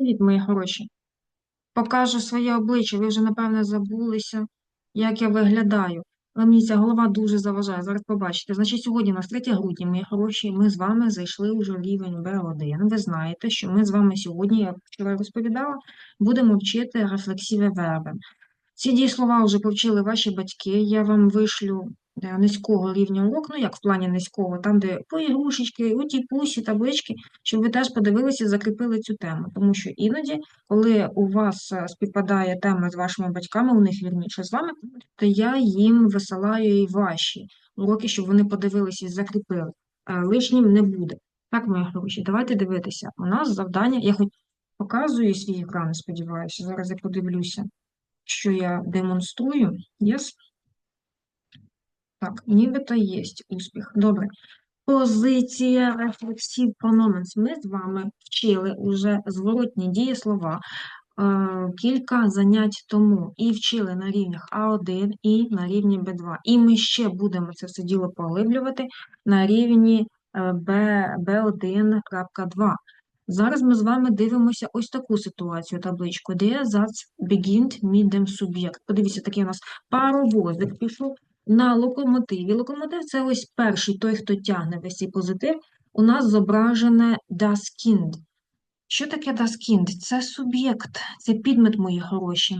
Привіт, мої хороші. Покажу своє обличчя. Ви вже, напевне, забулися, як я виглядаю. Але мені ця голова дуже заважає. Зараз побачите. Значить, сьогодні у нас 3 грудня, мої хороші, ми з вами зайшли уже в рівень Б1. Ви знаєте, що ми з вами сьогодні, я вчора розповідала, будемо вчити рефлексиві верби. Ці дієслова вже повчили ваші батьки. Я вам вишлю низького рівня урок, ну як в плані низького, там, де поігрушечки, уті пусі, таблички, щоб ви теж подивилися закріпили цю тему. Тому що іноді, коли у вас е, співпадає тема з вашими батьками, у них вірніше з вами, то я їм висилаю і ваші уроки, щоб вони подивилися і закріпили. Е, Лишнім не буде. Так, мої хороші, давайте дивитися. У нас завдання, я хоч показую свій екран, сподіваюся, зараз я подивлюся що я демонструю. Yes? Так, нібито є успіх. Добре. Позиція рефлексів pronomens. Ми з вами вчили уже зворотні дієслова е, кілька занять тому і вчили на рівнях А1 і на рівні Б2. І ми ще будемо це все діло поглиблювати на рівні е, B1.2. Зараз ми з вами дивимося ось таку ситуацію, табличку. Der Satz beginnt mit dem Подивіться, такий у нас паровозик пішов на локомотиві. Локомотив це ось перший, той, хто тягне весь цей позитив. У нас зображене Kind. Що таке das? Це суб'єкт, це підмет, мої хороші.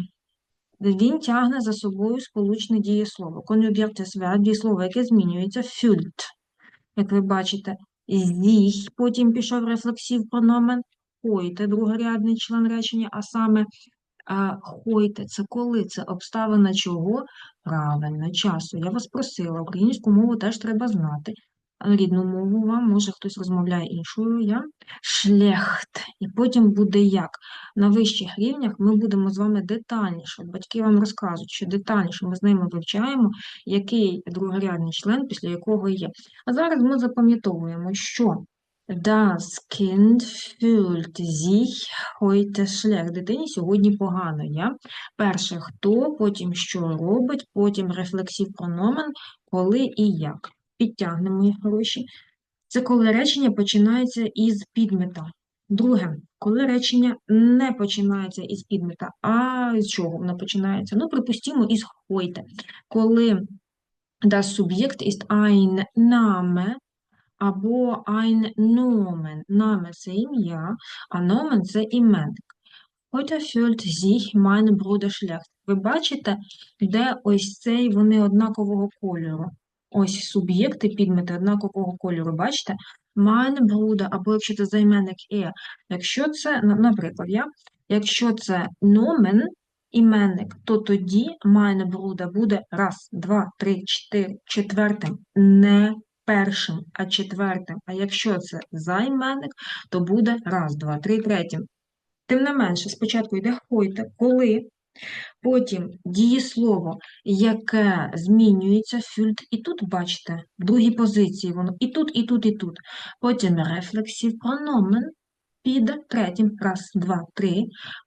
Він тягне за собою сполучне дієслово. Конюгертес верб, дієслово, яке змінюється, füllt. Як ви бачите, Зіх, потім пішов рефлексив прономен, хойте, другорядний член речення, а саме хойте, це коли, це обставина чого? Правильно, часу. Я вас просила, українську мову теж треба знати. Рідну мову вам, може хтось розмовляє іншою, я шлехт. І потім буде як. На вищих рівнях ми будемо з вами детальніше. Батьки вам розкажуть, що детальніше ми з ними вивчаємо, який другорядний член, після якого є. А зараз ми запам'ятовуємо, що Das Kind fühlt sich heute schlecht. Дитині сьогодні погано. Я. Перше хто, потім що робить, потім рефлексив прономен, коли і як. Підтягнемо їх гроші. Це коли речення починається із підмета. Друге, коли речення не починається із підмета, а з чого воно починається? Ну, припустимо, із heute. Коли das Subjekt ist ein Name або ein Nomen. Name – це ім'я, а Nomen – це іменник. Heute fühlt sich mein Bruder schlecht. Ви бачите, де ось цей вони однакового кольору. Ось суб'єкти, підмети однакового кольору, бачите? Mein Bruder, або якщо це займенник е. Якщо це, наприклад, я, якщо це nomen, іменник, то тоді mein Bruder буде раз, два, три, чотири, четвертим, не першим, а четвертим. А якщо це займенник, то буде раз, два, три, третім. Тим не менше, спочатку йде хойте, коли, потім дієслово, яке змінюється, фюльт, і тут, бачите, в другій позиції воно і тут, і тут, і тут. Потім рефлексів прономен під третім, раз, два, три.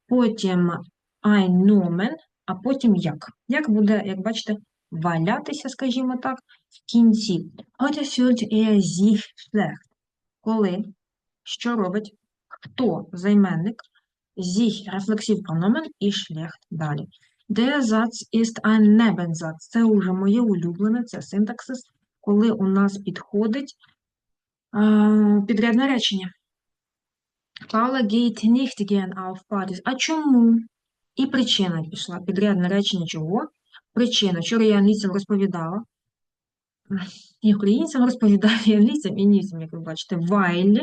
Потім Nomen, а потім як. Як буде, як бачите, валятися, скажімо так, в кінці. Heute fühlt er sich schlecht. Коли, що робить, хто займенник, sich рефлексив прономен і schlecht далі. Der Satz ist ein Nebensatz. Це уже моє улюблене, це синтаксис, коли у нас підходить підрядне речення. Paula geht nicht gern auf Partys. А чому? І причина пішла. Підрядне речення чого? Причина. Вчора я англійцям розповідала. І українцям розповідаю, і і німцям, як ви бачите, while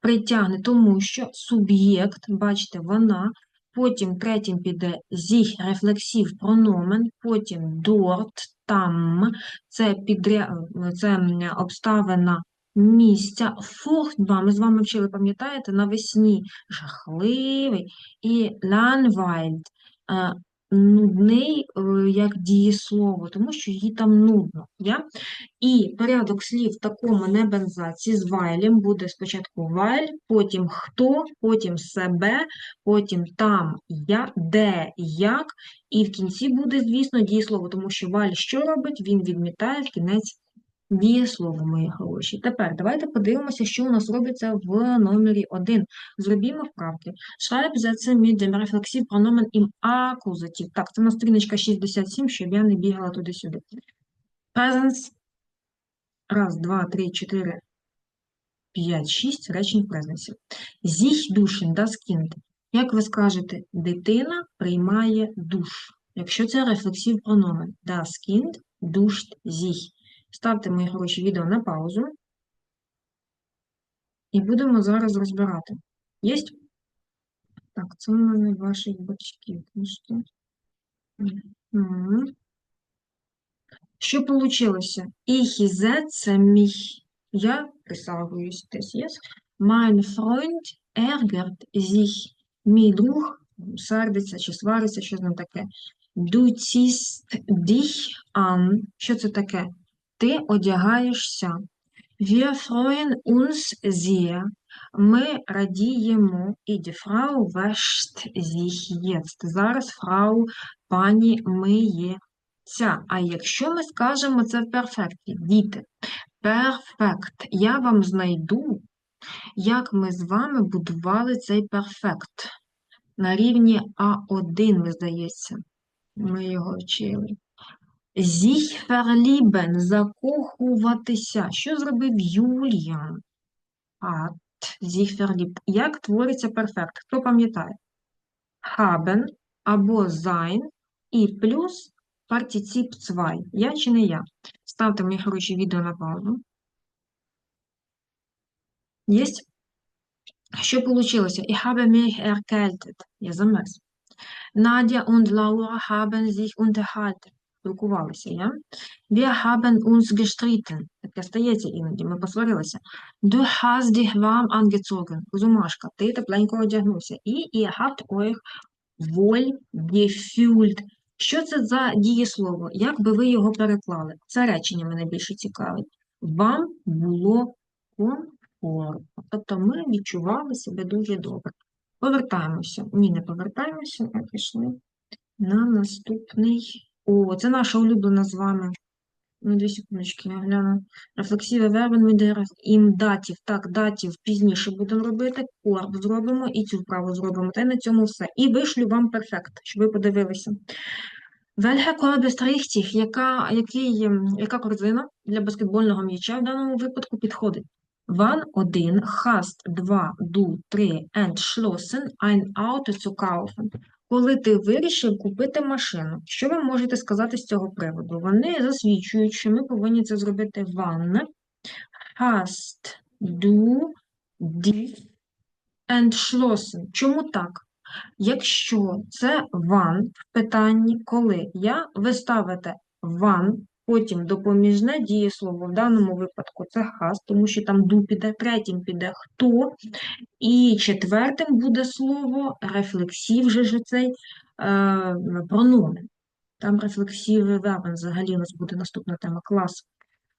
притягне, тому що суб'єкт, бачите, вона, потім третім піде зіх, рефлексив, прономен, потім dort, там, це, підря... це обставина місця, фурchtbar, ми з вами вчили, пам'ятаєте, навесні жахливий, і е, нудний, е, як дієслово, тому що їй там нудно. Я? І порядок слів в такому небензаці з вайлем буде спочатку вайль, потім хто, потім себе, потім там, я, де, як, і в кінці буде, звісно, дієслово, тому що валь що робить? Він відмітає в кінець Дієслово, мої хороші. Тепер давайте подивимося, що у нас робиться в номері 1. Зробімо вправки. Schreib Sätze mit dem Reflexivpronomen im Акузатив. Так, це на сторіночка 67, щоб я не бігала туди-сюди. Presence. Раз, два, три, чотири, п'ять, шість речень презенсів. Sich duschen, das Kind. Як ви скажете, дитина приймає душ. Якщо це рефлексив прономен. Das Kind duscht sich. Ставте мої хороші відео на паузу. І будемо зараз розбирати. Єсть? Так, це у мене ваших батьків. книжки. Що? Ich setze mich. Я присаджуюсь. Das yes. Mein Freund ärgert sich. Мій друг сердиться чи свариться, що з ним таке. Du ziehst dich an. Що це таке? Ти одягаєшся. Wir freuen uns sehr. Ми радіємо. І die Frau wäscht sich jetzt. Зараз фрау пані миється. А якщо ми скажемо це в перфекті, діти, перфект, я вам знайду, як ми з вами будували цей перфект. На рівні А1, ви здається, ми його вчили. Sich verlieben, закохуватися. Що зробив Юліан? Hat sich. Як твориться перфект? Хто пам'ятає? Haben або sein і плюс партицip zwei. Я чи не я? Ставте мені хороші відео на паузу. Єсть? Що получилося? Ich habe mich erkältet. Я замерз. Надя und Laura haben sich unterhalten. Спілкувалися, я? Wir haben uns gestritten. Таке стається іноді, ми посварилися. Du hast dich warm angezogen. Зумашка, ти тепленько одягнувся. І ihr habt euch wohl gefühlt. Що це за дієслово? Як би ви його переклали? Це речення мене більше цікавить. Вам було комфортно. Тобто ми відчували себе дуже добре. Повертаємося. Ні, не повертаємося, а пішли на наступний. О, це наша улюблена з вами. Ну, дві секундочки, я гляну. Рефлексіве вербен мідерах ім датів. Так, датів пізніше будемо робити, корб зробимо і цю вправу зробимо. Та й на цьому все. І вишлю вам перфект, щоб ви подивилися. Вельге корбестрихтіх, яка, який, ем, яка корзина для баскетбольного м'яча в даному випадку підходить? Ван 1, hast 2, du 3, entschlossen, ein Auto zu kaufen. Коли ти вирішив купити машину, що ви можете сказати з цього приводу? Вони засвідчують, що ми повинні це зробити wann, hast du dich entschlossen. Чому так? Якщо це ван в питанні, коли я, ви ставите wann, потім допоміжне дієслово, в даному випадку це has, тому що там du піде, третім піде хто, і четвертим буде слово рефлексів же ж цей е, прономен. Там рефлексіви вербен взагалі у нас буде наступна тема клас.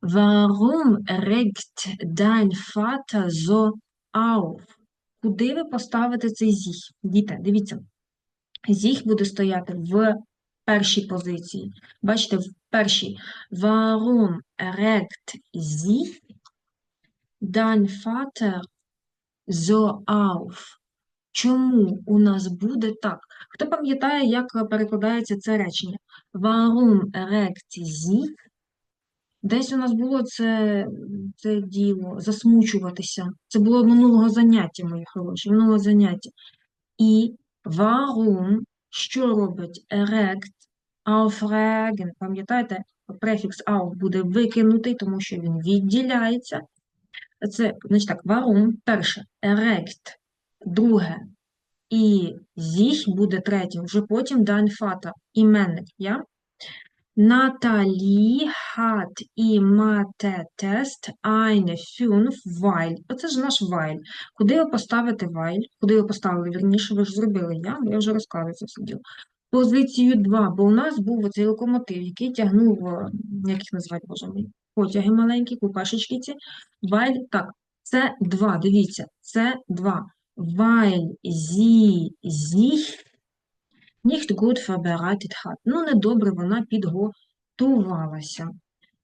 Warum regt dein Vater so auf? Куди ви поставите цей зіх? Діти, дивіться. Зіх буде стояти в першій позиції. Бачите, в першій. Warum regt sich dein Vater so auf? Чому у нас буде так? Хто пам'ятає, як перекладається це речення? Warum regt sich? Десь у нас було це, це діло, засмучуватися. Це було минулого заняття, мої хороші, минулого заняття. І warum, що робить erect, aufregen, пам'ятаєте, префікс auf буде викинутий, тому що він відділяється. Це, значить так, warum, перше, erect, друге, і sich буде третім, вже потім dein Vater, іменник, я? Наталі hat і Mathe-Test eine 5 weil. Оце ж наш while. Куди ви поставите while? Куди ви поставили, вірніше, ви ж зробили я, я вже розказую це все діло. Позицію 2, бо у нас був оцей локомотив, який тягнув, е, як їх назвати, боже мій, потяги маленькі, купашечки ці. While, так, це 2, дивіться, це 2. Weil sie sich nicht gut vorbereitet hat. Ну, недобре вона підготувалася.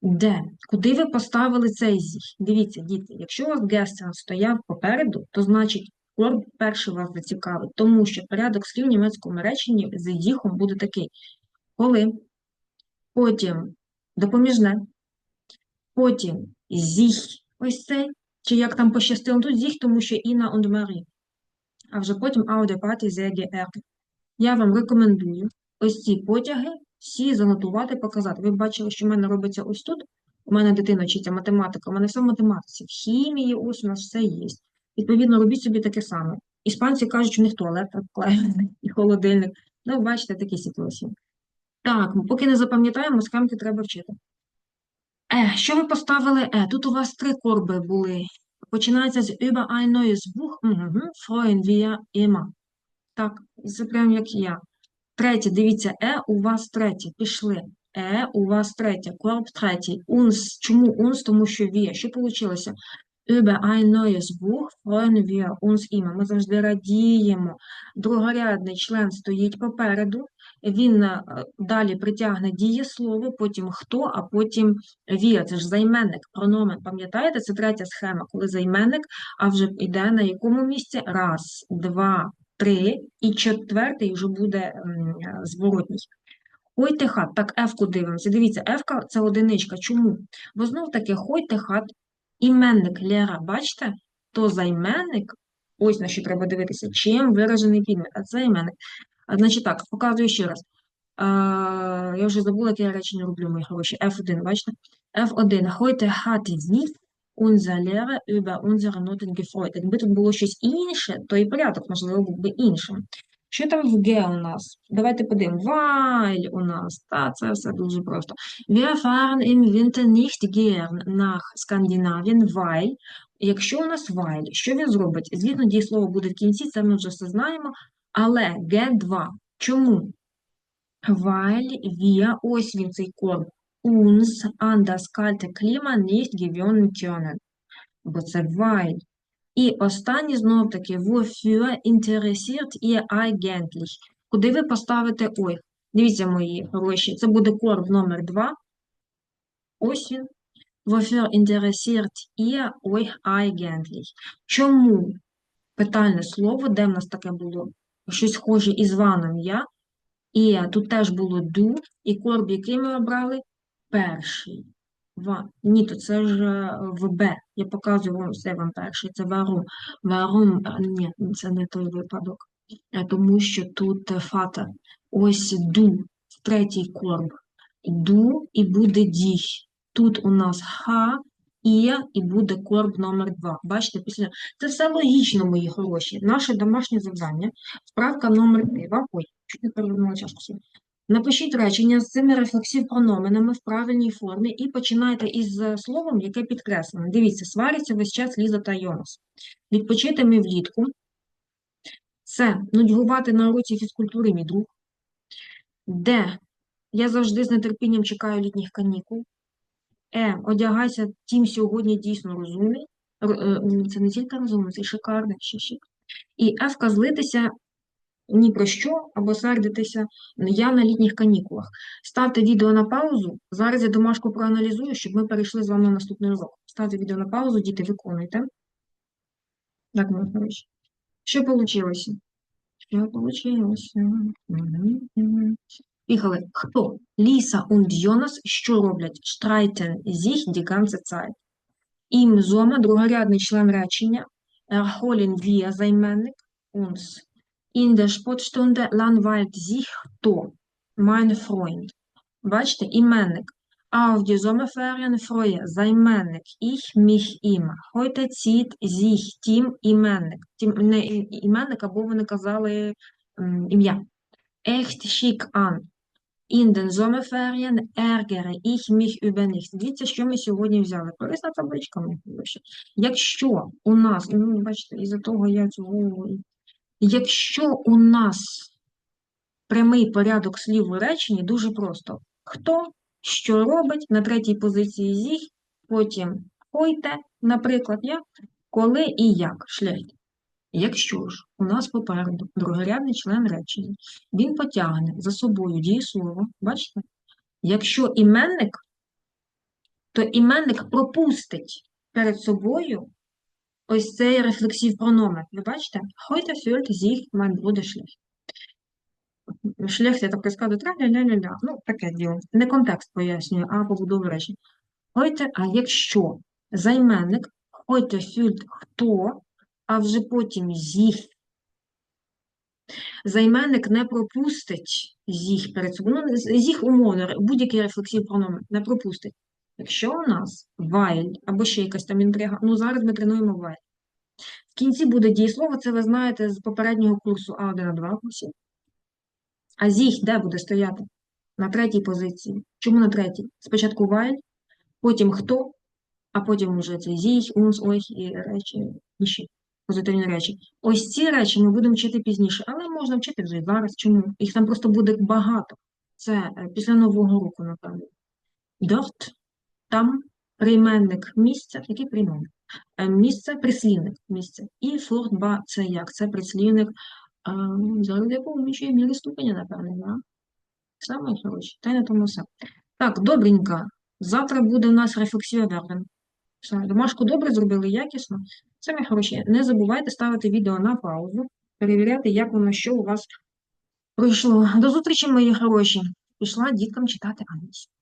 Де? Куди ви поставили цей зіх? Дивіться, діти, якщо у вас гестен стояв попереду, то значить корб перший вас зацікавить, тому що порядок слів в німецькому реченні з зіхом буде такий. Коли, потім допоміжне, потім зіх, ось цей, чи як там пощастило, тут зіх, тому що Інна und Марі, а вже потім ауде паті sehr geehrte. Я вам рекомендую ось ці потяги всі занотувати, показати. Ви бачили, що в мене робиться ось тут. У мене дитина вчиться математика, у мене все в математиці, в хімії, ось у нас все є. Відповідно, робіть собі таке саме. Іспанці кажуть, що у них туалет і холодильник. Ну, бачите, такі ситуації. Так, поки не запам'ятаємо, схемки треба вчити. Е, що ви поставили? Е, тут у вас три корби були. Починається з über ein neues Buch. Угу. Freuen wir immer. Так, це прям як я. Третє, дивіться, е, у вас третє, пішли. Е, у вас третє, корб третій. Унс, чому унс? Тому що вія. Що вийшло? Über ein neues Buch freuen wir uns immer. Ми завжди радіємо. Другорядний член стоїть попереду, він е, далі притягне дієслово, потім хто, а потім wir. Це ж займенник, прономен. Пам'ятаєте, це третя схема, коли займенник, а вже йде на якому місці? Раз, два, три, і четвертий вже буде зворотній. Хойте хат, так, F-ку дивимося. Дивіться, F-ка – це одиничка. Чому? Бо знов таки хойте хат, іменник Лера, бачите? То займенник, ось на що треба дивитися, чим виражений підмет, а це іменник. Значить так, показую ще раз. А, я вже забула, яке я речення роблю, мої хороші. F1, бачите? F1. Heute hat sich unser Lehrer über unsere Noten gefreut. Якби тут було щось інше, то і порядок, можливо, був би іншим. Що там в Г у нас? Давайте подивимо. Weil у нас. Та, це все дуже просто. Wir fahren im Winter nicht gern nach Skandinavien, weil. Якщо у нас weil, що він зробить? Звісно, дієслово буде в кінці, це ми вже все знаємо. Але Г2. Чому? Weil wir, ось він цей корм, uns an das kalte Klima nicht gewöhnen können. Бо це weil. І останнє знов таки, wofür interessiert ihr eigentlich? Куди ви поставите ой? Дивіться, мої гроші, це буде корм номер 2. Ось він. Wofür interessiert ihr euch eigentlich? Чому? Питальне слово, де в нас таке було? Щось схоже із ваном я. І тут теж було ду, і корб, який ми обрали? Перший. Ва. Ні, то це ж е, в Б. Я показую вам все вам перший. Це варум. Варум, ні, це не той випадок. Е, Тому що тут е, фата. Ось ду, третій корб. Ду і буде діх. Тут у нас ха, і, і буде корб номер 2. Бачите, після це все логічно, мої хороші. Наше домашнє завдання. Справка номер 2. Ой, чуть не перевернула чашку. Напишіть речення з цими рефлексів-прономенами в правильній формі і починайте із е, словом, яке підкреслене. Дивіться, сваряться весь час Ліза та Йонас. Відпочити ми влітку. Це нудьгувати на уроці фізкультури мій друг. Де я завжди з нетерпінням чекаю літніх канікул. Е, одягайся, тім сьогодні дійсно розумний. Е, Це не тільки розумний, це й шикарний ще. І Ефка злитися ні про що або сердитися. Я на літніх канікулах. Ставте відео на паузу. Зараз я домашку проаналізую, щоб ми перейшли з вами на наступний урок. Ставте відео на паузу, діти, виконуйте. Так, мої хороші. Що вийшло? Що вийшло? Піхали. Хто? Ліса und Jonas що роблять? Streiten sich die ganze Zeit. Ім зома, другорядний член речення. Erholen wir займенник. Uns. In der Sportstunde langweilt sich хто? Mein Freund. Бачите, іменник. Auf die Sommerferien freue займенник. Ich mich immer. Heute zieht sich Тім іменник. Тім, не іменник, або вони казали ім'я. Echt schick an. In den Sommerferien ärgere ich mich über nichts. Дивіться, що ми сьогодні взяли. Корисна табличка. Якщо у нас, ну, бачите, із-за того я цього Якщо у нас прямий порядок слів у реченні, дуже просто. Хто, що робить, на третій позиції зіх, потім хойте, наприклад, я, коли і як, шлейт. Якщо ж у нас попереду другорядний член речення, він потягне за собою дієслово, бачите? Якщо іменник то іменник пропустить перед собою ось цей рефлексив прономен. Ви бачите? Heute fühlt sich mein Bruder schlecht. Шлях, я так скажу, тра-ля-ля-ля-ля. Ну, таке діло. Не контекст пояснюю, а побудову речень. Heute, а якщо займенник heute fühlt хто, а вже потім sich, займенник не пропустить sich перед собою. Ну, sich умовно, будь-який рефлексив прономен не пропустить. Якщо у нас while або ще якась там інтрига, ну зараз ми тренуємо while. В кінці буде дієслово, це ви знаєте з попереднього курсу А1 а 2 курсів. А зіх де буде стояти? На третій позиції. Чому на третій? Спочатку while, потім хто, а потім вже це зіх, унс, ойх і речі, інші позитивні речі. Ось ці речі ми будемо вчити пізніше, але можна вчити вже і зараз. Чому? Їх там просто буде багато. Це е, після Нового року, напевно. Dort, там прийменник місця, який прийменник? Е, Місце, прислівник місце. І фортба це як? Це прислівник а, зараз якого меншої міри ступеня, напевне, да? Саме хороше. Та й на тому все. Так, добренько. Завтра буде у нас рефлексія вербен. Все, домашку добре зробили, якісно. Саме хороші. Не забувайте ставити відео на паузу, перевіряти, як воно, що у вас пройшло. До зустрічі, мої хороші. Пішла діткам читати Англійську.